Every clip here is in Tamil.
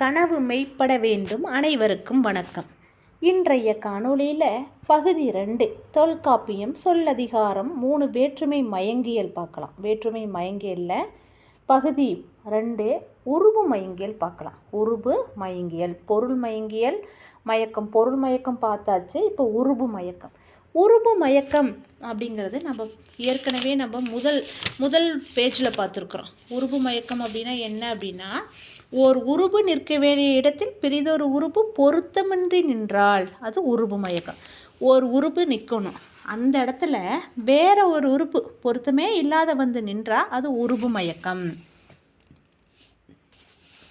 கனவு மெய்ப்பட வேண்டும் அனைவருக்கும் வணக்கம். இன்றைய காணொளியில் பகுதி ரெண்டு தொல்காப்பியம் சொல்லதிகாரம் மூணு வேற்றுமை மயங்கியல் பார்க்கலாம். வேற்றுமை மயங்கியலில் பகுதி ரெண்டு உருவு மயங்கியல் பார்க்கலாம். உருவு மயங்கியல் பொருள் மயங்கியல் மயக்கம் பொருள் மயக்கம் பார்த்தாச்சு இப்போ உருபு மயக்கம். உருபு மயக்கம் அப்படிங்கிறது நம்ம ஏற்கனவே நம்ம முதல் முதல் பேஜில் பார்த்துருக்குறோம். உருபு மயக்கம் அப்படின்னா என்ன அப்படின்னா ஓர் உருபு நிற்க வேண்டிய இடத்தில் பெரிதொரு உருபு பொருத்தமின்றி நின்றால் அது உருபு மயக்கம். ஒரு உறுப்பு நிற்கணும். அந்த இடத்துல வேற ஒரு உறுப்பு பொருத்தமே இல்லாத வந்து நின்றா அது உருபு மயக்கம்.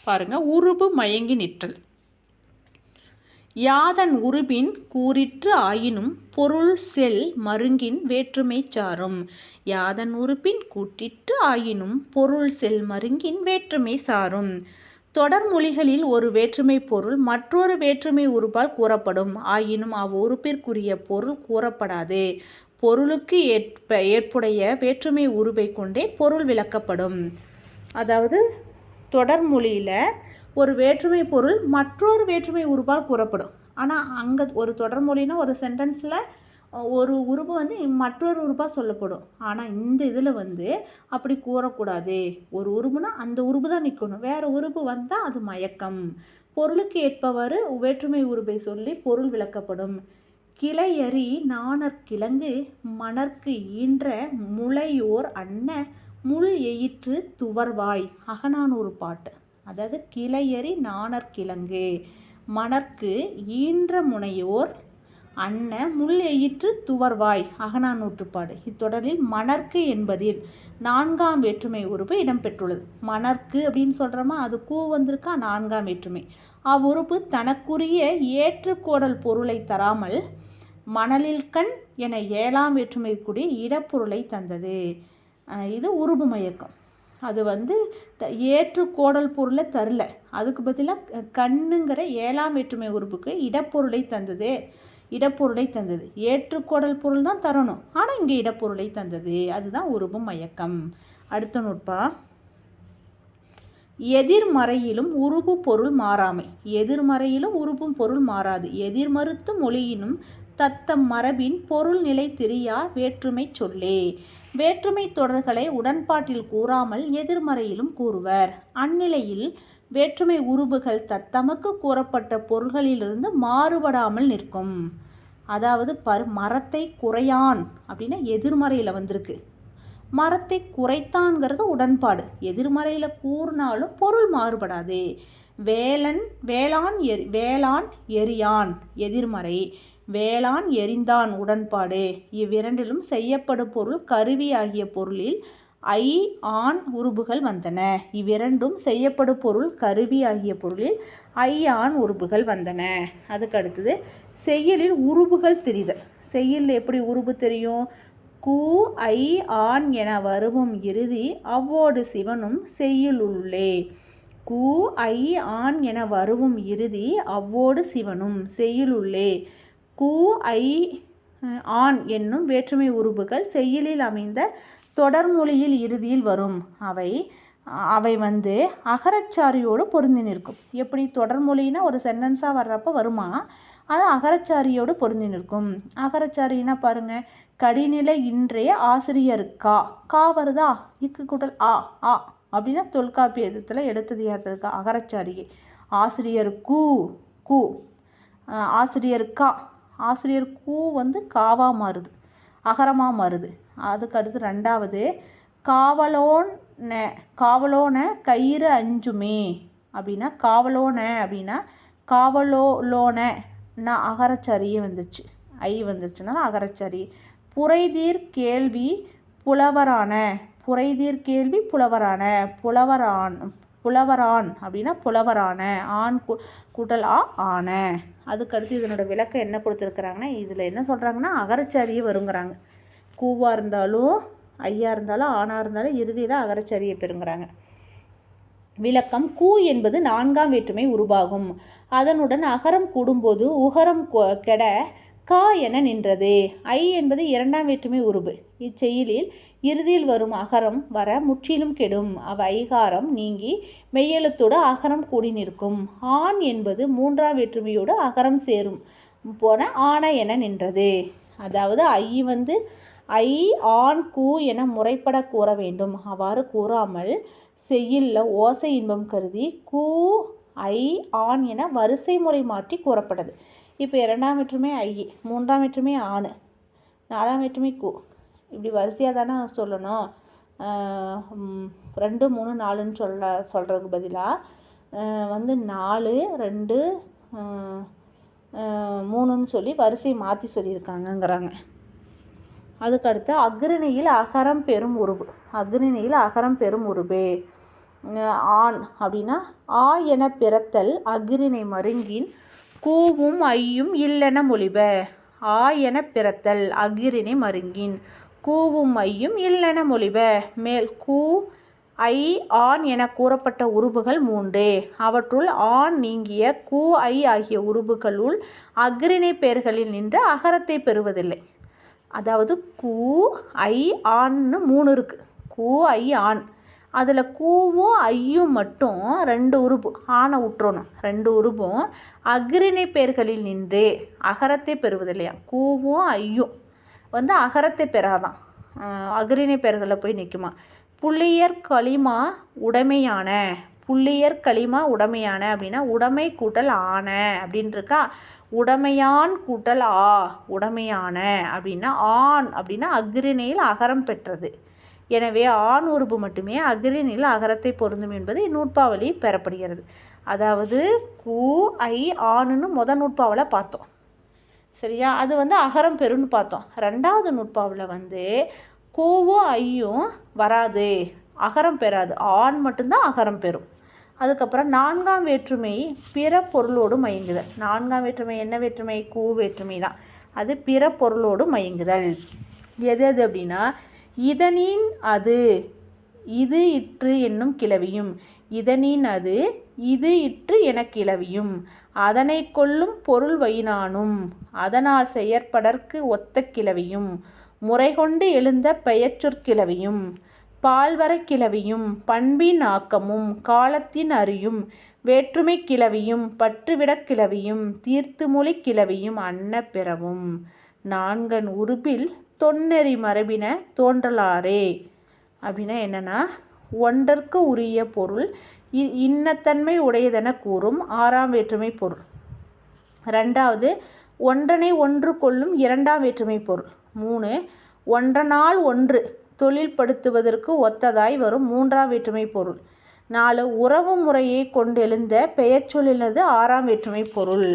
பாருங்க உருபு மயங்கி நிற்றல். யாதன் உருபின் கூறிற்று ஆயினும் பொருள் செல் மருங்கின் வேற்றுமை சாரும். யாதன் உறுப்பின் கூட்டிற்று ஆயினும் பொருள் செல் மருங்கின் வேற்றுமை சாரும். தொடர்மொழிகளில் ஒரு வேற்றுமை பொருள் மற்றொரு வேற்றுமை உறுப்பால் கூறப்படும். ஆயினும் அவ்வுறுப்பிற்குரிய பொருள் கூறப்படாது. பொருளுக்கு ஏற்ப ஏற்புடைய வேற்றுமை உருவை கொண்டே பொருள் விளக்கப்படும். அதாவது தொடர்மொழியில் ஒரு வேற்றுமை பொருள் மற்றொரு வேற்றுமை உருவால் கூறப்படும். ஆனால் அங்கே ஒரு தொடர்மொழினா ஒரு சென்டென்ஸில் ஒரு உருவு வந்து மற்றொரு உருவாக சொல்லப்படும். ஆனால் இந்த இதில் வந்து அப்படி கூறக்கூடாது. ஒரு உருவுனா அந்த உருவு தான் நிற்கணும் வேறு உருவு வந்தால் அது மயக்கம். பொருளுக்கு ஏற்பவாறு வேற்றுமை உருவை சொல்லி பொருள் விளக்கப்படும். கிளையறி நாணற்கிழங்கு மணற்கு ஈன்ற முளையோர் அன்ன முள் எயிற்று துவர்வாய். அகநானூறு பாட்டு. அதாவது கிளையறி நாணற்கிழங்கு மணற்கு ஈன்ற முனையோர் அன்ன முள் எயிற்று துவர்வாய். அகநானூற்றுப்பாடு இத்தொடரில் மணற்கு என்பதில் நான்காம் வேற்றுமை உறுப்பு இடம்பெற்றுள்ளது. மணற்கு அப்படின்னு சொல்கிறோமா அது கூ வந்திருக்கா? நான்காம் வேற்றுமை. அவ்வுறுப்பு தனக்குரிய ஏற்றுக்கோடல் பொருளை தராமல் மணலில் கண் என ஏழாம் வேற்றுமைக்குரிய இடப்பொருளை தந்தது. இது உருபு மயக்கம். அது வந்து த ஏற்றுக்கோடல் பொருளை தரல. அதுக்கு பதிலாக கண்ணுங்கிற ஏழாம் வேற்றுமை உறுப்புக்கு இடப்பொருளை தந்தது. இடப்பொருளை தந்தது. ஏற்றுக்கோடல் பொருள் தான் தரணும். ஆனால் இங்கே இடப்பொருளை தந்தது. அதுதான் உருவும் மயக்கம். அடுத்த நுட்பா. எதிர்மறையிலும் உருபு பொருள் மாறாமை. எதிர்மறையிலும் உருபும் பொருள் மாறாது. எதிர்மறுத்து மொழியினும் தத்தம் மரபின் பொருள் நிலை தெரியா வேற்றுமை சொல்லே. வேற்றுமை தொடர்களை உடன்பாட்டில் கூறாமல் எதிர்மறையிலும் கூறுவர். அந்நிலையில் வேற்றுமை உருபுகள் தத்தமக்கு கூறப்பட்ட பொருள்களிலிருந்து மாறுபடாமல் நிற்கும். அதாவது பரு மரத்தை குறையான் அப்படின்னா எதிர்மறையில் வந்திருக்கு. மரத்தை குறைத்தான்ங்கிறது உடன்பாடு. எதிர்மறையில் கூறினாலும் பொருள் மாறுபடாது. வேலன் வேளாண் எரி வேளாண் எரியான் எதிர்மறை. வேளாண் எரிந்தான் உடன்பாடு. இவ்விரண்டிலும் செய்யப்படும் பொருள் கருவி ஆகிய பொருளில் ஐ ஆண் உருபுகள் வந்தன. இவ்விரண்டும் செய்யப்படும் பொருள் கருவி ஆகிய பொருளில் ஐ ஆண் உருபுகள் வந்தன. அதுக்கு அடுத்தது செய்யலில் உருபுகள் தெரிதல். செய்யல் எப்படி உருபு தெரியும்? கு ஐ ஆண் என வருவும் இறுதி அவ்வோடு சிவனும் செய்யுளுள்ளே. கு ஐ ஆண் என வருவும் இறுதி அவ்வோடு சிவனும் செய்யுளுள்ளே. கு ஐ ஆண் என்னும் வேற்றுமை உருபுகள் செய்யலில் அமைந்த தொடர்மொழியில் இறுதியில் வரும். அவை அவை வந்து அகரச்சாரியோடு பொருந்தி நிற்கும். எப்படி? தொடர்மொழினா ஒரு சென்டென்ஸாக வர்றப்போ வருமா? அது அகரச்சாரியோடு பொருந்தி நிற்கும். அகரச்சாரின்னா பாருங்கள் கடிநிலை இன்றைய ஆசிரியர் கா கா வருதா? இக்கு கூட்டல் ஆ ஆ அப்படின்னா தொல்காப்பியத்தில் எழுத்ததிகாரத்திற்கு அகரச்சாரியை ஆசிரியர் கூ கூ ஆசிரியர் கா ஆசிரியர் கூ வந்து காவாக மாறுது அகரமாக மாறுது. அதுக்கடுத்து ரெண்டாவது காவலோன் காவலோன கயிறு அஞ்சுமே. அப்படின்னா காவலோன அப்படின்னா காவலோலோன நான் அகரச்சரியே வந்துச்சு. ஐ வந்துருச்சுனால அகரச்சரி. புரைதீர் கேள்வி புலவரான புரைதீர் கேள்வி புலவரான புலவரான் புலவரான் அப்படின்னா புலவரான ஆண் கூட்டல் ஆ ஆன. அதுக்கடுத்து இதனோட விளக்கம் என்ன கொடுத்துருக்குறாங்கன்னா இதில் என்ன சொல்கிறாங்கன்னா அகரச்சாரியே வருங்கிறாங்க. கூவாக இருந்தாலும் ஐயா இருந்தாலும் ஆணாக இருந்தாலும் இறுதியில் அகரச்சரியை பெறுங்கிறாங்க. விளக்கம் கூ என்பது நான்காம் வேற்றுமை உருவாகும். அதனுடன் அகரம் கூடும்போது உகரம் கெட கா என நின்றது. ஐ என்பது இரண்டாம் வேற்றுமை உருபு. இச்செயலில் இறுதியில் வரும் அகரம் வர முற்றிலும் கெடும். அவ் ஐகாரம் நீங்கி மெய்யெழுத்தோடு அகரம் கூடி நிற்கும். ஆண் என்பது மூன்றாம் வேற்றுமையோடு அகரம் சேரும். போன ஆன என நின்றது. அதாவது ஐ வந்து ஐ ஆண் கூ என முறைப்பட கூற வேண்டும். அவ்வாறு கூறாமல் செய்யில்ல ஓசை இன்பம் கருதி கூ ஐ ஆண் என வரிசை முறை மாற்றி கூறப்பட்டது. இப்போ இரண்டாம் வெற்றுமே ஐ மூன்றாம் வெற்றுமே ஆண் நாலாம் வேற்றுமை கூ. இப்படி வரிசையாக தானே சொல்லணும். ரெண்டு மூணு நாலுன்னு சொல்ல சொல்கிறதுக்கு பதிலாக வந்து நாலு ரெண்டு மூணுன்னு சொல்லி வரிசை மாற்றி சொல்லியிருக்காங்கங்கிறாங்க. அதுக்கடுத்து அக்ரிணியில் அகரம் பெரும் உருவு அக்ரிணியில் அகரம் பெரும் உருபு ஆண் அப்படின்னா ஆ என பிறத்தல் அக்ரிணை மருங்கின் கூவும் ஐயும் இல்லென மொழிப. ஆ என பிறத்தல் அகிரினை மருங்கின் கூவும் ஐயும் இல்லென மொழிப. மேல் கூ ஐ ஆண் என கூறப்பட்ட உருபுகள் மூன்று. அவற்றுள் ஆண் நீங்கிய கூ ஐ ஆகிய உருபுகளுள் அக்ரிணை பெயர்களில் நின்று அகரத்தை பெறுவதில்லை. அதாவது கூ ஐ ஆண்னு மூணு இருக்குது கூ ஐ ஆண் அதில் கூவும் ஐயும் மட்டும் ரெண்டு உருபு ஆனை விட்டுறணும் ரெண்டு உருபும் அக்ரிணை பேர்களில் நின்று அகரத்தை பெறுவதில்லையா? கூவும் ஐயும். வந்து அகரத்தை பெறாதான். அக்ரிணை பெயர்களில் போய் நிற்குமா புள்ளியர் களிமா உடைமையான புள்ளியர் களிமா உடமையான அப்படின்னா உடைமை கூட்டல் ஆன அப்படின்ட்டுருக்கா உடமையான் கூட்டல் ஆ உடமையான அப்படின்னா ஆண் அப்படின்னா அக்ரிணையில் அகரம் பெற்றது. எனவே ஆண் உறுப்பு மட்டுமே அக்ரிணில் அகரத்தை பொருந்தும் என்பது நூற்பாவளி பெறப்படுகிறது. அதாவது கு ஐ ஆணுன்னு முத நூற்பாவில் பார்த்தோம். சரியா? அது வந்து அகரம் பெருன்னு பார்த்தோம். ரெண்டாவது நூற்பாவில் வந்து கூவும் ஐயும் வராது. அகரம் பெறாது. ஆண் மட்டும்தான் அகரம் பெறும். அதுக்கப்புறம் நான்காம் வேற்றுமை பிற பொருளோடு மயங்குதல். நான்காம் வேற்றுமை என்ன வேற்றுமை? கூ வேற்றுமை தான். அது பிற பொருளோடு மயங்குதல். எது எது அப்படின்னா இதனின் அது இது இற்று என்னும் கிளவியும் இதனின் அது இது இற்று என கிளவியும் அதனை கொள்ளும் பொருள் வயினானும் அதனால் செயற்படற்கு ஒத்த கிளவியும் முறை கொண்டு எழுந்த பெயர்ச்சொற்கிளவியும் பால்வரக் கிளவியும் பண்பின் ஆக்கமும் காலத்தின் அறியும் வேற்றுமை கிளவியும் பற்றுவிடக் கிளவியும் தீர்த்துமொழிக் கிளவியும் அன்ன பிறவும். நான்கன் உருபில் தொன்னெறி மரபின தோன்றலாரே அப்படின்னா என்னென்னா ஒன்றற்கு உரிய பொருள் இன்னத்தன்மை உடையதென கூறும் ஆறாம் வேற்றுமை பொருள். ரெண்டாவது ஒன்றனை ஒன்று கொள்ளும் இரண்டாம் வேற்றுமை பொருள். மூணு ஒன்றனால் ஒன்று தொழில்படுத்துவதற்கு ஒத்ததாய் வரும் மூன்றாம் வேற்றுமை பொருள். நாலு உறவு முறையை கொண்டெழுந்த பெயர் சொல்லினது ஆறாம் வேற்றுமை பொருள்.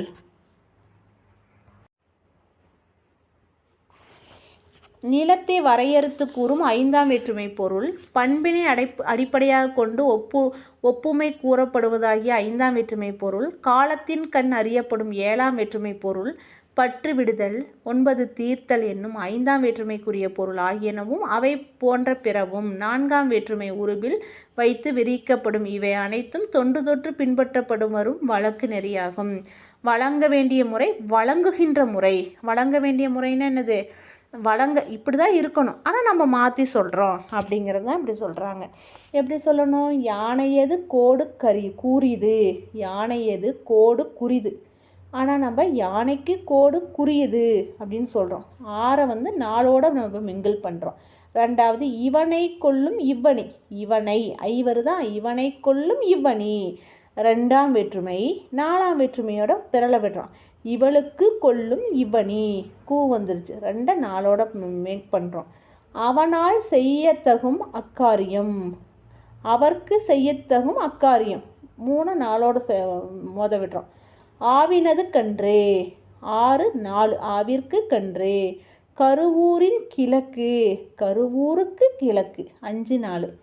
நிலத்தை வரையறுத்து கூறும் ஐந்தாம் வேற்றுமை பொருள். பண்பினை அடைப் அடிப்படையாக கொண்டு ஒப்பு ஒப்புமை கூறப்படுவதாகிய ஐந்தாம் வேற்றுமை பொருள். காலத்தின் கண் அறியப்படும் ஏழாம் வேற்றுமை பொருள். பற்று விடுதல் ஒன்பது தீர்த்தல் என்னும் ஐந்தாம் வேற்றுமைக்குரிய பொருள் ஆகியனவும் அவை போன்ற பிறவும் நான்காம் வேற்றுமை உருவில் வைத்து விரிக்கப்படும். இவை அனைத்தும் தொன்று தொற்று பின்பற்றப்படும் வரும் வழக்கு நெறியாகும். வழங்க வேண்டிய முறை வழங்குகின்ற முறை. வழங்க வேண்டிய முறைன்னா என்னது? வழங்க இப்படி தான் இருக்கணும். ஆனால் நம்ம மாற்றி சொல்கிறோம் அப்படிங்கிறது தான் இப்படி சொல்கிறாங்க எப்படி சொல்லணும்? யானையது கோடு கறி கூறியது யானையது கோடு குறிது. ஆனால் நம்ம யானைக்கு கோடு குறியுது அப்படின்னு சொல்கிறோம் ஆறை வந்து நாளோட நம்ம மிங்கிள் பண்ணுறோம் ரெண்டாவது இவனை கொல்லும் இவ்வனி இவனை ஐவர் தான். இவனை கொல்லும் இவ்வனி ரெண்டாம் வேற்றுமை நாலாம் வேற்றுமையோட பிறலை விடுறோம். இவளுக்கு கொல்லும் இவனி கூ வந்துருச்சு. ரெண்டை நாளோட மேக் பண்ணுறோம் அவனால் செய்யத்தகும் அக்காரியம். அவர்க்கு செய்யத்தகும் அக்காரியம். மூணு நாளோட மோத விடுறோம். ஆவினது கன்றே. ஆறு நாலு ஆவிற்கு கன்றே. கருவூரின் கிழக்கு கருவூருக்கு கிழக்கு. அஞ்சு நாலு.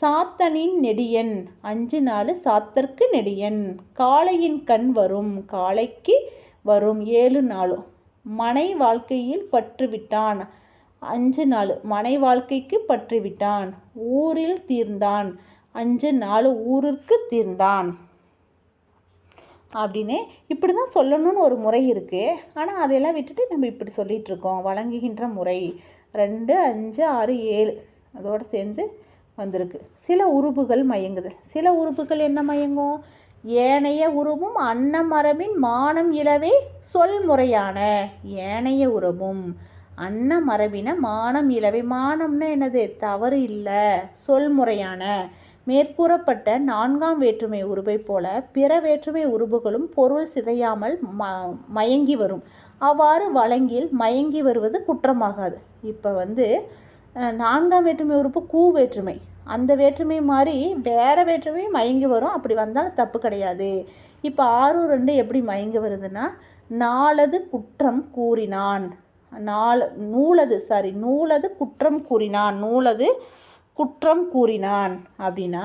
சாத்தனின் நெடியன். அஞ்சு நாலு சாத்தற்கு நெடியன். காளையின் கண் வரும் காளைக்கு வரும். ஏழு நாளும் மனை வாழ்க்கையில் பற்றுவிட்டான். அஞ்சு நாள் மனை வாழ்க்கைக்கு பற்றுவிட்டான். ஊரில் தீர்ந்தான். அஞ்சு நாள் ஊருக்கு தீர்ந்தான். அப்படின்னு இப்படி தான் சொல்லணும்னு ஒரு முறை இருக்குது ஆனால் அதையெல்லாம் விட்டுட்டு நம்ம இப்படி சொல்லிகிட்ருக்கோம் வழங்குகின்ற முறை ரெண்டு அஞ்சு ஆறு ஏழு அதோடு சேர்ந்து வந்திருக்கு. சில உறுப்புகள் மயங்குதல் சில உறுப்புகள் என்ன மயங்கும்? ஏனைய உருவும் அன்னமரபின் மானம் இலவே சொல்முறையான ஏனைய உறவும் அன்னமரபின மானம் இலவை. மானம்னா என்னது? தவறு இல்லை. சொல்முறையான மேற்கூறப்பட்ட நான்காம் வேற்றுமை உருவை போல பிற வேற்றுமை உருவுகளும் பொருள் சிதையாமல் ம மயங்கி வரும். அவ்வாறு வழங்கில் மயங்கி வருவது குற்றமாகாது. இப்போ வந்து நான்காம் வேற்றுமை உறுப்பு கூ வேற்றுமை. அந்த வேற்றுமை மாதிரி வேறு வேற்றுமை மயங்கி வரும். அப்படி வந்தால் தப்பு கிடையாது. இப்போ ஆறு ரெண்டு எப்படி மயங்கி வருதுன்னா நாலது குற்றம் கூறினான். நாலு நூலது சாரி நூலது குற்றம் கூறினான். நூலது குற்றம் கூறினான் அப்படின்னா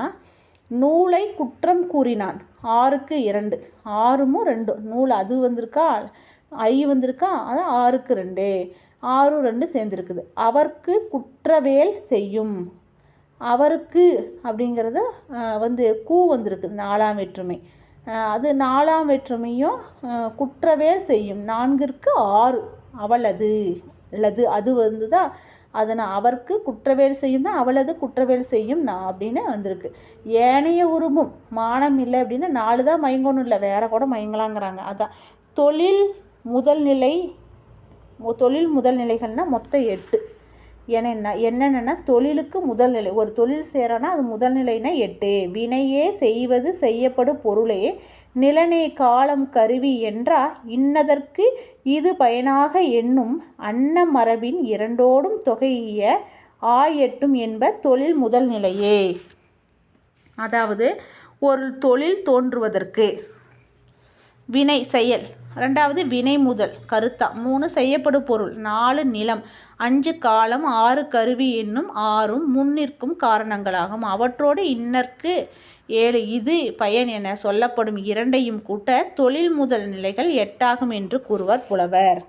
நூலை குற்றம் கூறினான். ஆறுக்கு இரண்டு. ஆறுமும் ரெண்டு? நூல் அது வந்திருக்கா? ஐ வந்திருக்கா? அது ஆறுக்கு ரெண்டு. ஆறு ரெண்டு சேர்ந்துருக்குது. அவருக்கு குற்றவேல் செய்யும். அவருக்கு அப்படிங்கிறது வந்து கூ வந்திருக்குது நாலாம் வேற்றுமை. அது நாலாம் வேற்றுமையும் குற்றவேல் செய்யும். நான்கிற்கு ஆறு. அவளது. அல்லது அது வந்து தான் அதனை அவருக்கு குற்றவேல் செய்யும்னா அவளது குற்றவேல் செய்யும் நான் அப்படின்னு வந்திருக்கு. ஏனைய உருவும் மானம் இல்லை அப்படின்னா நாலு தான் மயங்கணும் இல்லை வேற கூட மயங்கலாங்கிறாங்க. அதான். தொழில் முதல் நிலை தொழில் முதல் நிலைகள்னால் மொத்தம் எட்டு. ஏன்னா என்னென்னா தொழிலுக்கு முதல் நிலை. ஒரு தொழில் செய்கிறோன்னா அது முதல்நிலைனா எட்டு. வினையே செய்வது செய்யப்படும் பொருளே நிலனே காலம் கருவி என்றால் இன்னதற்கு இது பயனாக என்னும் அன்ன மரபின் இரண்டோடும் தொகைய எட்டும் என்ப தொழில் முதல் நிலையே. அதாவது ஒரு தொழில் தோன்றுவதற்கு வினை செயல் ரெண்டாவது வினை முதல் கருத்தா. மூணு செய்யப்படும் பொருள் நாலு நிலம். அஞ்சு காலம் ஆறு கருவி என்னும் ஆறும் முன்னிற்கும் காரணங்களாகும். அவற்றோடு இன்னற்கு ஏழு இது பயன் என சொல்லப்படும் இரண்டையும் கூட்ட தொழில் முதல் நிலைகள் எட்டாகும் என்று கூறுவார் புலவர்.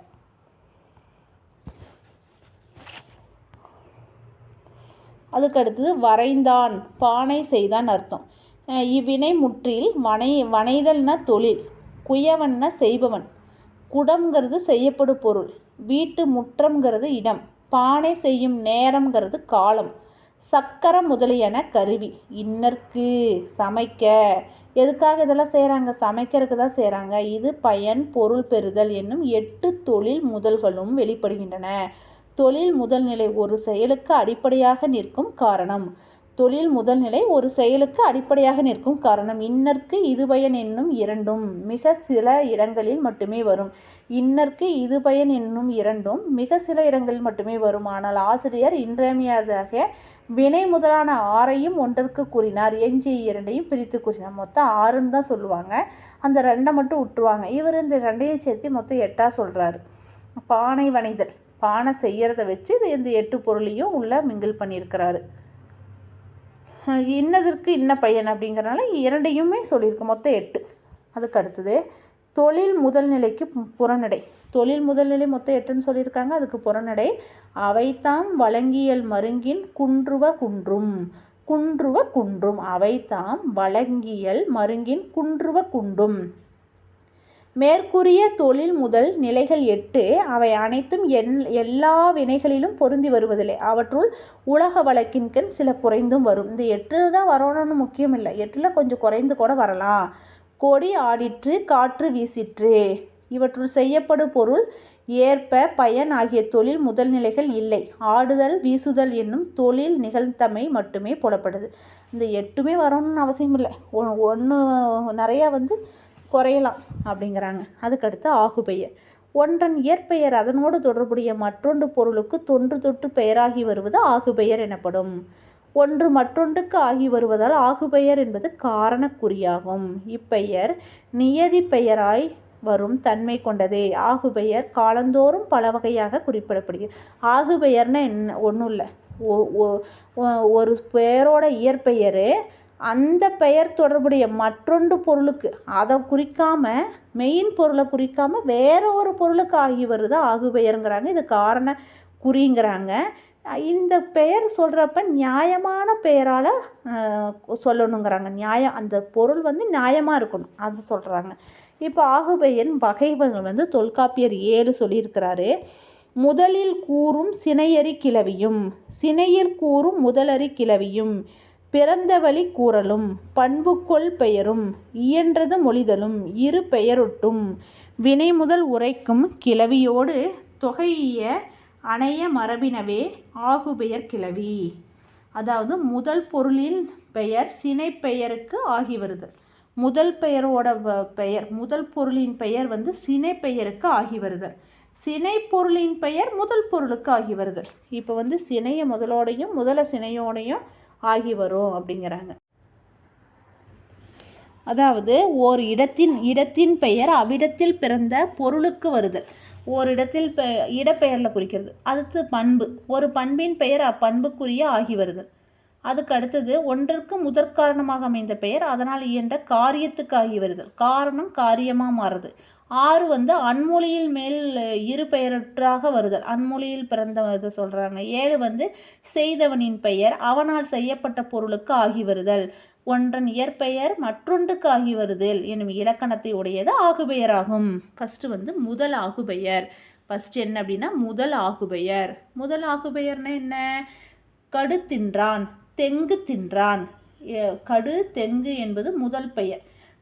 அதுக்கடுத்தது வரைந்தான் பானை செய்தான் அர்த்தம். இவ்வினை முற்றில் வனை வனைதல்னா தொழில் குயவன்னா செய்பவன். குடம்ங்கிறது செய்யப்படும் பொருள். வீட்டு முற்றம்ங்கிறது இடம். பானை செய்யும் நேரம்ங்கிறது காலம். சக்கரம் முதலியன கருவி. இன்னருக்கு சமைக்க. எதுக்காக இதெல்லாம் செய்கிறாங்க சமைக்கிறதுக்கு தான் செய்கிறாங்க இது பயன் பொருள் பெறுதல் என்னும் எட்டு தொழில் முதல்களும் வெளிப்படுகின்றன. தொழில் முதல்நிலை ஒரு செயலுக்கு அடிப்படையாக நிற்கும் காரணம். தொழில் முதல்நிலை ஒரு செயலுக்கு அடிப்படையாக நிற்கும் காரணம். இன்னற்கு இதுபயன் என்னும் இரண்டும் மிக சில இடங்களில் மட்டுமே வரும். இன்னற்கு இதுபயன் என்னும் இரண்டும் மிக சில இடங்களில் மட்டுமே வரும். ஆனால் ஆசிரியர் இன்றியமையாதாக வினை முதலான ஆறையும் ஒன்றிற்கு கூறினார். எஞ்சி இரண்டையும் பிரித்து கூறினார். மொத்தம் ஆறுன்னு தான் சொல்லுவாங்க. அந்த ரெண்டை மட்டும் விட்டுருவாங்க இவர் இந்த ரெண்டையும் சேர்த்து மொத்தம் எட்டாக சொல்கிறாரு பானை வனைதல் பானை செய்கிறத வச்சு இந்த எட்டு பொருளையும் உள்ள மிங்கிள் பண்ணியிருக்கிறாரு. இன்னதற்கு இன்ன பையன் அப்படிங்கிறனால இரண்டையுமே சொல்லியிருக்கு. மொத்தம் எட்டு. அதுக்கு அடுத்தது தொழில் முதல்நிலைக்கு புறநடை. தொழில் முதல்நிலை மொத்தம் எட்டுன்னு சொல்லியிருக்காங்க. அதுக்கு புறநடை. அவைத்தாம் வழங்கியல் மருங்கின் குன்றுவ குன்றும் குன்றுவ குன்றும். அவைத்தாம் வழங்கியல் மருங்கின் குன்றுவ குன்றும். மேற்கூறிய தொழில் முதல் நிலைகள் எட்டு அவை அனைத்தும் என் எல்லா வினைகளிலும் பொருந்தி வருவதில்லை. அவற்றுள் உலக வழக்கின்கண் சில குறைந்தும் வரும். இந்த எட்டு தான் வரணும்னு முக்கியம் இல்லை. எட்டில் கொஞ்சம் குறைந்து கூட வரலாம். கொடி ஆடிற்று காற்று வீசிற்று. இவற்றுள் செய்யப்படும் பொருள் ஏற்ப பயன் ஆகிய தொழில் முதல் நிலைகள் இல்லை. ஆடுதல் வீசுதல் என்னும் தொழில் நிகழ்த்தமை மட்டுமே போடப்படுது. இந்த எட்டுமே வரணும்னு அவசியம் இல்லை. ஒன்று நிறையா வந்து குறையலாம். அப்படிங்கிறாங்க. அதுக்கடுத்து ஆகுபெயர் ஒன்றன் இயற்பெயர் அதனோடு தொடர்புடைய மற்றொன்று பொருளுக்கு தொன்று தொட்டு பெயராகி வருவது ஆகுபெயர் எனப்படும். ஒன்று மற்றொன்றுக்கு ஆகி வருவதால் ஆகுபெயர் என்பது காரணக்குறியாகும். இப்பெயர் நியதி பெயராய் வரும் தன்மை கொண்டதே. ஆகுபெயர் காலந்தோறும் பல வகையாக குறிப்பிடப்படுகிறது. ஆகுபெயர்னா என்ன? ஒன்றும் இல்லை. ஒரு பெயரோட இயற்பெயர் அந்த பெயர் தொடர்புடைய மற்றொன்று பொருளுக்கு. அதை குறிக்காமல் மெயின் பொருளை குறிக்காமல் வேற ஒரு பொருளுக்கு ஆகி வருது ஆகு பெயருங்கிறாங்க. இது காரண குறிங்கிறாங்க. இந்த பெயர் சொல்கிறப்ப நியாயமான பெயரால் சொல்லணுங்கிறாங்க. நியாயம் அந்த பொருள் வந்து நியாயமாக இருக்கணும். அது சொல்கிறாங்க இப்போ ஆகுபெயரின் வகைகள் வந்து தொல்காப்பியர் ஏழு சொல்லியிருக்கிறாரு. முதலில் கூறும் சினையறி கிளவியும் சினையில் கூறும் முதலறி கிளவியும் பிறந்தவழி கூறலும் பண்புக்கொள் பெயரும் இயன்றது மொழிதலும் இரு பெயரொட்டும். வினை முதல் உரைக்கும் கிளவியோடு தொகையிய அணைய மரபினவே ஆகுபெயர் கிளவி. அதாவது முதல் பொருளின் பெயர் சினை பெயருக்கு ஆகி வருதல். முதல் பெயரோட வ- பெயர் முதல் பொருளின் பெயர் வந்து சினை பெயருக்கு ஆகி வருதல். சினை பொருளின் பெயர் முதல் பொருளுக்கு ஆகி வருதல். இப்போ வந்து சினைய முதலோடையும் முதல சினையோடையும் ஆகி வரும் அப்படிங்கிறாங்க. அதாவது ஓர் இடத்தின் இடத்தின் பெயர் அவ்விடத்தில் பிறந்த பொருளுக்கு வருதல். ஒரு இடத்தில் பெ இடப்பெயரில் குறிக்கிறது. அடுத்து பண்பு. ஒரு பண்பின் பெயர் அப்பண்புக்குரிய ஆகி வருதல். அதுக்கு அடுத்தது ஒன்றிற்கு முதற்காரணமாக அமைந்த பெயர். அதனால் இயன்ற காரியத்துக்கு ஆகி வருதல். காரணம் காரியமாக மாறுது. ஆறு வந்து அன்மொழியில் மேல் இரு பெயரற்றாக வருதல். அன்மொழியில் பிறந்த சொல்கிறாங்க ஏழு வந்து செய்தவனின் பெயர். அவனால் செய்யப்பட்ட பொருளுக்கு ஆகி வருதல். ஒன்றன் இயற்பெயர் மற்றொன்றுக்கு ஆகி வருதல் எனும் இலக்கணத்தை உடையது ஆகுபெயராகும். ஃபஸ்ட்டு வந்து முதல் ஆகுபெயர். ஃபஸ்ட் என்ன அப்படின்னா முதல் ஆகுபெயர். முதல் ஆகுபெயர்னா என்ன? கடு தின்றான் தெங்கு தின்றான். கடு தெங்கு என்பது முதல் பெயர்.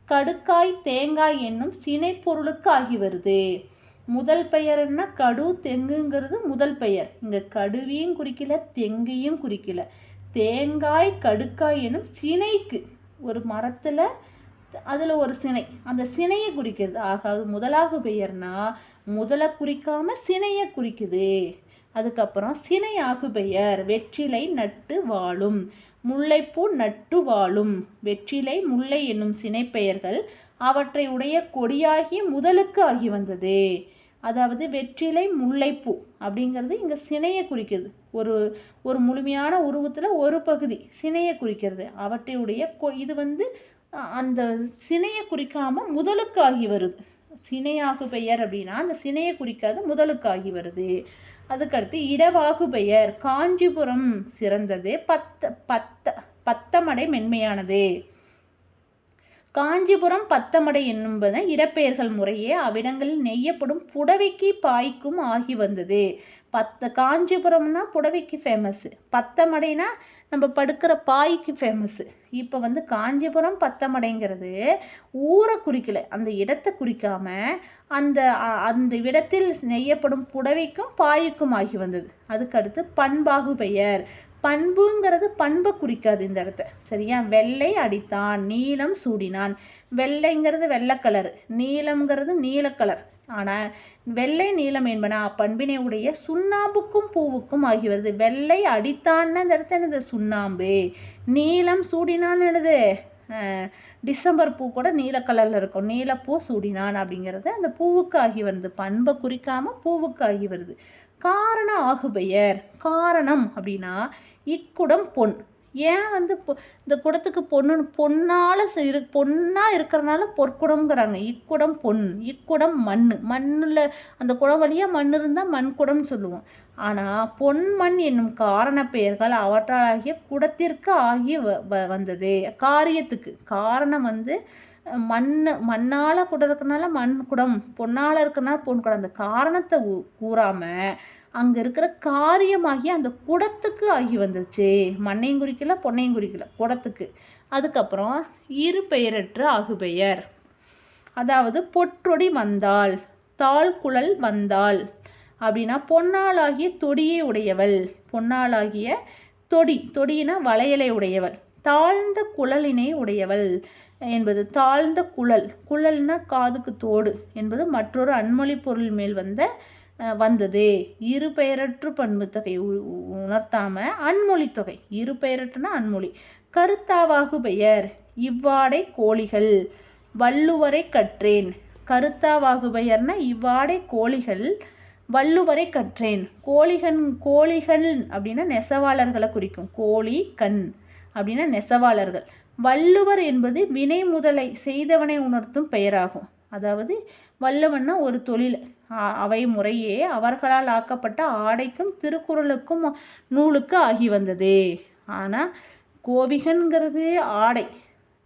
கடுக்காய் தேங்காய் என்னும் சினை பொருளுக்கு ஆகி வருது. முதல் பெயர்னா கடு தெங்குங்கிறது முதல் பெயர். இங்கே கடுவையும் குறிக்கல தெங்கையும் குறிக்கல. தேங்காய் கடுக்காய் எனும் சினைக்கு. ஒரு மரத்தில் அதில் ஒரு சினை. அந்த சினையை குறிக்கிறது. ஆக அது முதலாகு பெயர்னா முதலை குறிக்காமல் சினையை குறிக்குது. அதுக்கப்புறம் சினை ஆகு பெயர் வெற்றிலை நட்டு வாழும் முல்லைப்பூ நட்டு வாழும் வெற்றிலை முல்லை என்னும் சினைப்பெயர்கள் அவற்றை உடைய கொடியாகி முதலுக்கு ஆகி வந்தது. அதாவது வெற்றிலை முல்லைப்பூ அப்படிங்கிறது இங்கே சினையை குறிக்கிறது ஒரு ஒரு முழுமையான உருவத்தில் ஒரு பகுதி சினையை குறிக்கிறது. அவற்றையுடைய கொ- இது வந்து அந்த சினையை குறிக்காமல் முதலுக்கு ஆகி வருது. சினையாகு பெயர் அப்படின்னா அந்த சினையை குறிக்காத முதலுக்கு ஆகி வருது. அதுக்கடுத்து இடவாகு பெயர் காஞ்சிபுரம் சிறந்தது. பத்த பத்த பத்தமடை மென்மையானது. காஞ்சிபுரம் பத்தமடை என்பது இடப்பெயர்கள் முறையே அவ்விடங்களில் நெய்யப்படும் புடவைக்கு பாய்க்கும் ஆகி வந்தது. பத்த காஞ்சிபுரம்னா புடவைக்கு ஃபேமஸ்ஸு பத்தமடைனா நம்ம படுக்கிற பாய்க்கு ஃபேமஸ்ஸு இப்போ வந்து காஞ்சிபுரம் பத்தமடைங்கிறது ஊரை குறிக்கலை. அந்த இடத்தை குறிக்காம அந்த அ- அந்த இடத்தில் நெய்யப்படும் புடவைக்கும் பாய்க்கும் ஆகி வந்தது. அதுக்கடுத்து பண்பாகு பெயர். பண்புங்கிறது பண்பை குறிக்காது இந்த இடத்த. சரியா? வெள்ளை அடித்தான் நீலம் சூடினான். வெள்ளைங்கிறது வெள்ளை கலர் நீலம்ங்கிறது நீல கலர் ஆனால் வெள்ளை நீளம் என்பன அப்பண்பினை உடைய சுண்ணாம்புக்கும் பூவுக்கும் ஆகி வருது. வெள்ளை அடித்தான்னு அந்த இடத்த என்னது? சுண்ணாம்பு. நீலம் சூடினான்னு என்னது? டிசம்பர் பூ கூட நீல கலரில் இருக்கும். நீலப்பூ சூடினான் அப்படிங்கிறது அந்த பூவுக்கு ஆகி வருது. பண்பை குறிக்காமல் பூவுக்கு ஆகி வருது. காரண ஆகுபெயர். காரணம் அப்படின்னா இக்குடம் பொன். ஏன் வந்து இந்த குடத்துக்கு பொண்ணு பொன்னால் இரு இருக்கிறனால பொற்குடம்ங்கிறாங்க. இக்குடம் பொன் இக்குடம் மண் மண்ணில் அந்த குடம் வழியாக மண் இருந்தால் மண் குடம்னு சொல்லுவோம். ஆனால் பொன்மண் என்னும் காரண பெயர்கள் அவற்றாகிய குடத்திற்கு ஆகி வ- வ- வந்தது. காரியத்துக்கு. காரணம் வந்து மண் மண்ணால் குடம் இருக்கிறனால மண் குடம் பொன்னால் இருக்கிறனால பொன் குடம். அந்த காரணத்தை கூறாமல் அங்கே இருக்கிற காரியமாகி அந்த குடத்துக்கு ஆகி வந்துச்சு மண்ணையும் குறிக்கல பொன்னையும் குறிக்கல குடத்துக்கு. அதுக்கப்புறம் இரு பெயரற்ற ஆகுபெயர். அதாவது பொற்றொடி வந்தாள் தாழ்குழல் வந்தாள். அப்படின்னா பொன்னாளாகிய தொடியை உடையவள் பொன்னாளாகிய தொடி தொடினா வளையலை உடையவள் தாழ்ந்த குழலினை உடையவள் என்பது தாழ்ந்த குழல். குழல்னா காதுக்கு தோடு என்பது மற்றொரு அன்மொழி பொருள் மேல் வந்த வந்தது. இரு பெயரற்று பண்பு தொகை உணர்த்தாமல் உணர்த்தாம அன்மொழி தொகை. இரு பெயரற்றுனா அன்மொழி. கருத்தாவாகு பெயர். இவ்வாடை கோழிகள். வள்ளுவரை கற்றேன். கருத்தாவாகு பெயர்னா இவ்வாடை கோழிகள். வள்ளுவரை கற்றேன். கோழிகன் கோழிகள் அப்படின்னா நெசவாளர்களை குறிக்கும். கோழி கண் அப்படின்னா நெசவாளர்கள். வள்ளுவர் என்பது வினை முதலை செய்தவனை உணர்த்தும் பெயராகும். அதாவது வல்லவன்னா ஒரு தொழில். அவை முறையே அவர்களால் ஆக்கப்பட்ட ஆடைக்கும் திருக்குறளுக்கும் நூலுக்கு ஆகி வந்தது. ஆனால் கோவிகன்கிறது ஆடை.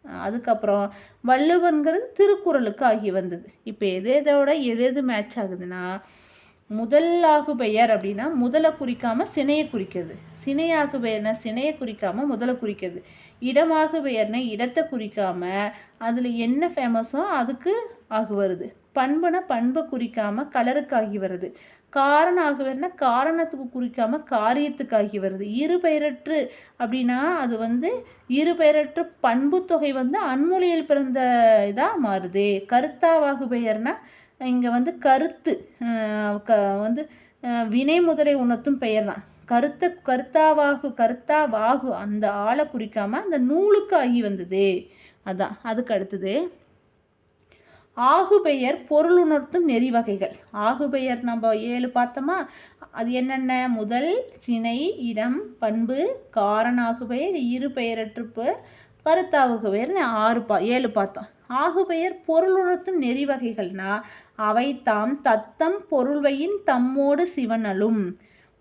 அதுக்கப்புறம் வள்ளுவன்கிறது திருக்குறளுக்கு ஆகி வந்தது. இப்போ எது எதோட எது எது மேட்ச் ஆகுதுன்னா முதலாகு பெயர் அப்படின்னா முதலை குறிக்காமல் சினையை குறிக்கிறது. சினையாகு பெயர்னா சினையை குறிக்காமல் முதலை குறிக்கிறது. இடமாகு பெயர்னா இடத்தை குறிக்காமல் அதில் என்ன ஃபேமஸோ அதுக்கு ஆகு வருது. பண்புனா பண்பை குறிக்காமல் கலருக்காகி வருது. காரணம் ஆகுவதுன்னா காரணத்துக்கு குறிக்காம காரியத்துக்காகி வருது. இரு பெயரற்று அப்படின்னா அது வந்து இரு பெயரற்று பண்பு தொகை வந்து அன்மொழியில் பிறந்த இதாக மாறுது. கருத்தாவாகு பெயர்னா இங்கே வந்து கருத்து க வந்து வினை முதலை உணர்த்தும் பெயர் தான் கருத்த கருத்தாவாகு கருத்தாவாகு அந்த ஆளை குறிக்காம அந்த நூலுக்கு ஆகி வந்தது. அதான் அதுக்கு அடுத்தது ஆகுபெயர் பொருள் உணர்த்தும் நெறி வகைகள் ஆகுபெயர் நம்ம ஏழு பார்த்தோமா? அது என்னென்ன? முதல் சினை இடம் பண்பு காரணாகுபெயர் இரு பெயரற்றுப்பு கருத்தாகுபெயர்னு ஆறு பா ஏழு பார்த்தோம். ஆகுபெயர் பொருள் உணர்த்தும் நெறி வகைகள்னா அவை தாம் தத்தம் பொருள்வையின் தம்மோடு சிவனலும்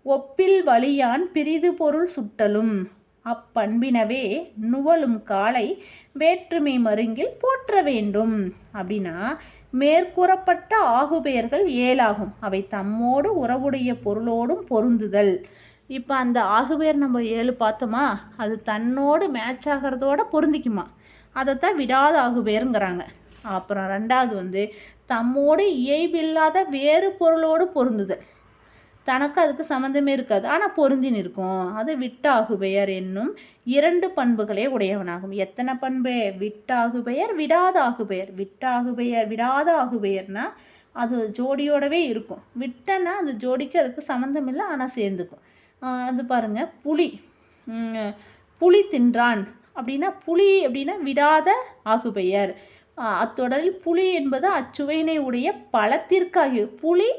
ஒப்பில் வழியான் பிரிது பொருள் சுட்டலும் அப்பண்பினவே நுவலும் காலை வேற்றுமை மருங்கில் போற்ற வேண்டும். அப்படின்னா மேற்கூறப்பட்ட ஆகுபெயர்கள் ஏழாகும். அவை தம்மோடு உறவுடைய பொருளோடும் பொருந்துதல். இப்போ அந்த ஆகுபெயர் நம்ம ஏழு பார்த்தோமா? அது தன்னோடு மேட்ச் ஆகிறதோட பொருந்திக்குமா? அதைத்தான் விடாத ஆகுபெயருங்கிறாங்க. அப்புறம் ரெண்டாவது வந்து தம்மோடு இயல்பில்லாத வேறு பொருளோடு பொருந்துதல். தனக்கு அதுக்கு சம்மந்தமே இருக்காது. ஆனால் பொருந்தி நிற்கும். அது விட்டாகு பெயர் என்னும் இரண்டு பண்புகளே உடையவனாகும். எத்தனை பண்பு? விட்டாகு பெயர் விடாத ஆகு பெயர் விட்டாகு பெயர் விடாத ஆகு பெயர்னா அது ஜோடியோடவே இருக்கும். விட்டனா அந்த ஜோடிக்கு அதுக்கு சம்மந்தம் இல்லை ஆனால் சேர்ந்துக்கும் அது பாருங்கள் புளி புளி தின்றான். அப்படின்னா புளி அப்படின்னா விடாத ஆகுபெயர். அத்தொடரில் புளி என்பது அச்சுவையினை உடைய பழத்திற்காகி புளி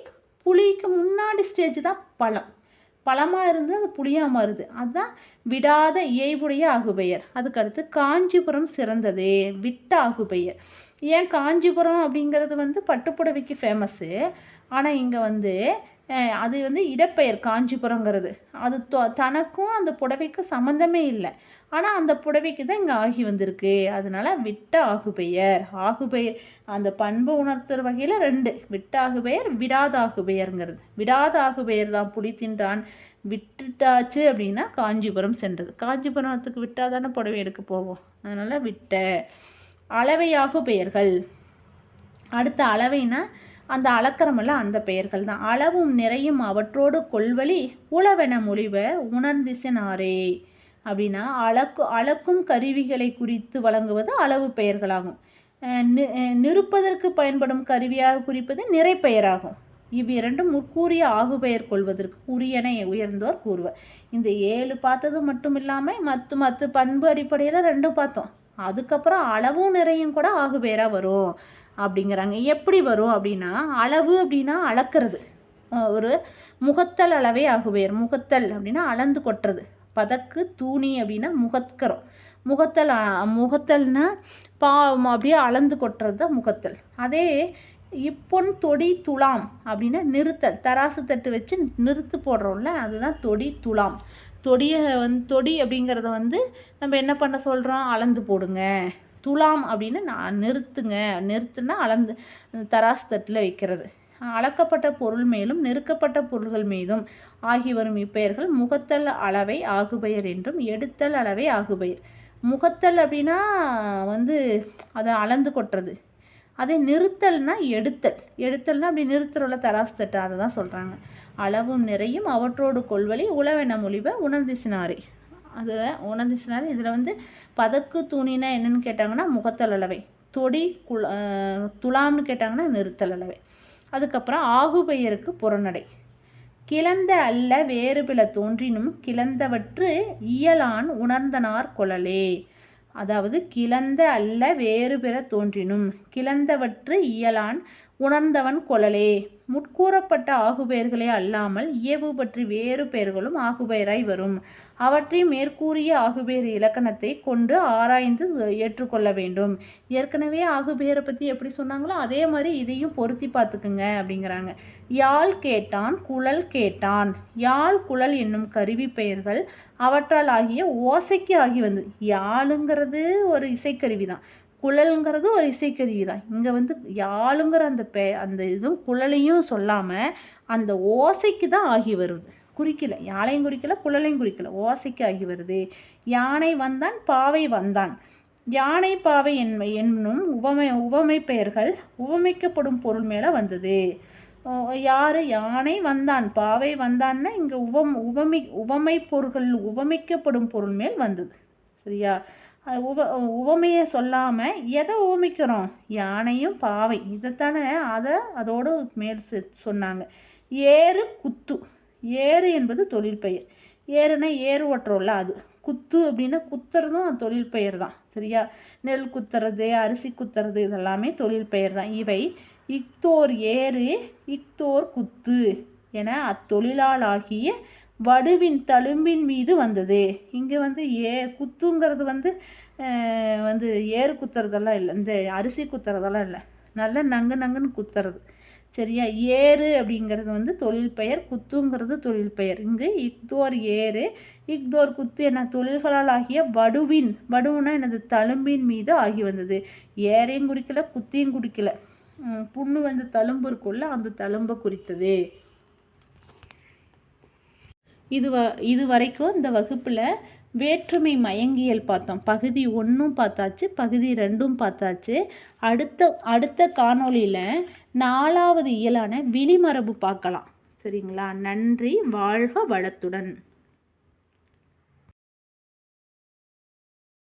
புளிக்கு முன்னாடி ஸ்டேஜ் தான் பழம். பழமாக இருந்து அது புளியாக மாறுது. அதுதான் விடாத இயைபுடைய ஆகுபெயர். அதுக்கடுத்து காஞ்சிபுரம் சிறந்தது விட்ட ஆகுபெயர். ஏன் காஞ்சிபுரம் அப்படிங்கிறது வந்து பட்டுப்புடவைக்கு ஃபேமஸ்ஸு ஆனால் இங்கே வந்து அது வந்து இடப்பெயர் காஞ்சிபுரங்கிறது அது தனக்கும் அந்த புடவைக்கும் சம்மந்தமே இல்லை. ஆனால் அந்த புடவைக்கு தான் இங்கே ஆகி வந்திருக்கு. அதனால் விட்ட ஆகுபெயர். ஆகுபெயர் அந்த பண்பு உணர்த்துற வகையில் ரெண்டு. விட்ட ஆகுபெயர் விடாத ஆகுபெயருங்கிறது. விடாத ஆகுபெயர் தான். புளி தின்றான் விட்டுட்டாச்சு அப்படின்னா காஞ்சிபுரம் சென்றது. காஞ்சிபுரத்துக்கு விட்டால் தானே புடவை எடுக்க போவோம். அதனால் விட்ட. அளவையாகு பெயர்கள் அடுத்த அளவைனா அந்த அளக்கரமல்ல அந்த பெயர்கள் தான். அளவும் நிறையும் அவற்றோடு கொள்வழி உளவென மொழிவ உணர்ந்திசனாரே. அப்படின்னா அளக்கு அளக்கும் கருவிகளை குறித்து வழங்குவது அளவு பெயர்களாகும். நிறுப்பதற்கு பயன்படும் கருவியாக குறிப்பது நிறைப்பெயராகும் இவ்விரண்டும் முற்கூறிய ஆகுபெயர் கொள்வதற்கு உரியனை உயர்ந்தோர் கூறுவர். இந்த ஏழு பார்த்தது மட்டும் இல்லாமல் மற்ற மற்ற பண்பு அடிப்படையில் ரெண்டும் பார்த்தோம். அதுக்கப்புறம் அளவும் நிறையும் கூட ஆகுபெயராக வரும். அப்படிங்கிறாங்க. எப்படி வரும் அப்படின்னா அளவு அப்படின்னா அளக்கிறது. ஒரு முகத்தல் அளவே ஆகுவேர் முகத்தல் அப்படின்னா அளந்து கொட்டுறது. பதக்கு தூணி அப்படின்னா முகத்கரம். முகத்தல் முகத்தல்னா பா அப்படியே அளந்து கொட்டுறது தான் முகத்தல். அதே இப்பொன் தொடி துலாம் அப்படின்னா நிறுத்தல். தராசு தட்டு வச்சு நிறுத்து போடுறோம்ல அதுதான் தொடி துலாம். தொடியை வந்து தொடி அப்படிங்கிறத வந்து நம்ம என்ன பண்ண சொல்கிறோம் அளந்து போடுங்க. துலாம் அப்படின்னு நான் நிறுத்துங்க. நிறுத்துனா அளந்து தராஸ் தட்டில் வைக்கிறது. அளக்கப்பட்ட பொருள் மேலும் நெருக்கப்பட்ட பொருள்கள் மீதும் ஆகி வரும் இப்பெயர்கள் முகத்தல் அளவை ஆகுபெயர் என்றும் எடுத்தல் அளவை ஆகுபெயர். முகத்தல் அப்படின்னா வந்து அதை அளந்து கொட்டுறது. அதே நிறுத்தல்னா எடுத்தல். எடுத்தல்னா அப்படி நிறுத்துறோம்ல தராஸ் தட்டு அதை தான் சொல்கிறாங்க அளவும் நிறையும் அவற்றோடு கொள்வழி உளவென மொழிவை உணர்ந்திசினாரே. அது உணர்ந்துச்சுனாலும் இதில் வந்து பதக்கு துணினா என்னென்னு கேட்டாங்கன்னா முகத்தளவை தொடி குல துலாம்னு கேட்டாங்கன்னா நிறுத்தல் அளவை அதுக்கப்புறம் ஆகுபெயருக்கு புறநடை. கிளந்த அல்ல வேறு பில தோன்றினும் கிளந்தவற்று இயலான் உணர்ந்தனார் குழலே அதாவது கிளந்த அல்ல வேறு பிற தோன்றினும் கிளந்தவற்று இயலான் உணர்ந்தவன் குழலே முட்கூறப்பட்ட ஆகுபெயர்களே அல்லாமல் இயவு பற்றி வேறு பெயர்களும் ஆகுபெயராய் வரும். அவற்றை மேற்கூறிய ஆகுபேறு இலக்கணத்தை கொண்டு ஆராய்ந்து ஏற்றுக்கொள்ள வேண்டும். ஏற்கனவே ஆகுபேரை பற்றி எப்படி சொன்னாங்களோ அதே மாதிரி இதையும் பொருத்தி பார்த்துக்குங்க அப்படிங்கிறாங்க. யாழ் கேட்டான் குழல் கேட்டான். யாழ் குழல் என்னும் கருவி பெயர்கள் அவற்றால் ஆகிய ஓசைக்கு ஆகி வந்து யாழுங்கிறது ஒரு இசைக்கருவி தான். குழல்ங்கிறது ஒரு இசைக்கருவி தான். இங்கே வந்து யாழுங்கிற அந்த பே அந்த இதுவும் குழலையும் சொல்லாமல் அந்த ஓசைக்கு தான் ஆகி வருது. குறிக்கல யாழையும் குறிக்கல குழலையும் குறிக்கல. ஓசைக்கு ஆகி வருது. யானை வந்தான் பாவை வந்தான். யானை பாவை என்மை என்னும் உவமை உவமை பெயர்கள் உவமைக்கப்படும் பொருள் மேலே வந்தது. யார்? யானை வந்தான் பாவை வந்தான்னா இங்கே உவம் உவமை உவமை பொருள்கள் உவமைக்கப்படும் பொருள் மேல் வந்தது. சரியா? உவ உவமையை சொல்லாமல் எதை உவமிக்கிறோம்? யானையும் பாவை இதைத்தானே அதை அதோடு மேல் சொன்னாங்க. ஏறு குத்து. ஏறு என்பது தொழில் பெயர். ஏறுனா ஏறு ஓட்டுறோம்ல அது. குத்து அப்படின்னா குத்துறதும் தொழில் பெயர் தான் சரியா? நெல் குத்துறது அரிசி குத்துறது இதெல்லாமே தொழில் பெயர் தான் இவை இக்தோர் ஏறு இக்தோர் குத்து என அத்தொழிலாளாகிய வடுவின் தழும்பின் மீது வந்தது. இங்கே வந்து ஏ குத்துங்கிறது வந்து வந்து ஏறு குத்துறதெல்லாம் இல்லை. இந்த அரிசி குத்துறதெல்லாம் இல்லை. நல்ல நங்கு நங்குன்னு குத்துறது. சரியா? ஏறு அப்படிங்கிறது வந்து தொழில் பெயர் குத்துங்கிறது தொழில் பெயர். இங்கு இக்தோர் ஏறு. இக்தோர் குத்து என தொழில்களால் ஆகிய வடுவின் வடுவுனா எனது தழும்பின் மீது ஆகி வந்தது. ஏரையும் குறிக்கல குத்தியும் குறிக்கல. புண்ணு வந்து தழும்பு இருக்குள்ள அந்த தழும்பை குறித்தது. இது வ இது வரைக்கும் இந்த வகுப்பில் வேற்றுமை மயங்கியல் பார்த்தோம். பகுதி ஒன்றும் பார்த்தாச்சு பகுதி ரெண்டும் பார்த்தாச்சு. அடுத்த அடுத்த காணொளியில் நாலாவது இயலான விழிமரபு பார்க்கலாம். சரிங்களா? நன்றி வாழ்க வளத்துடன்.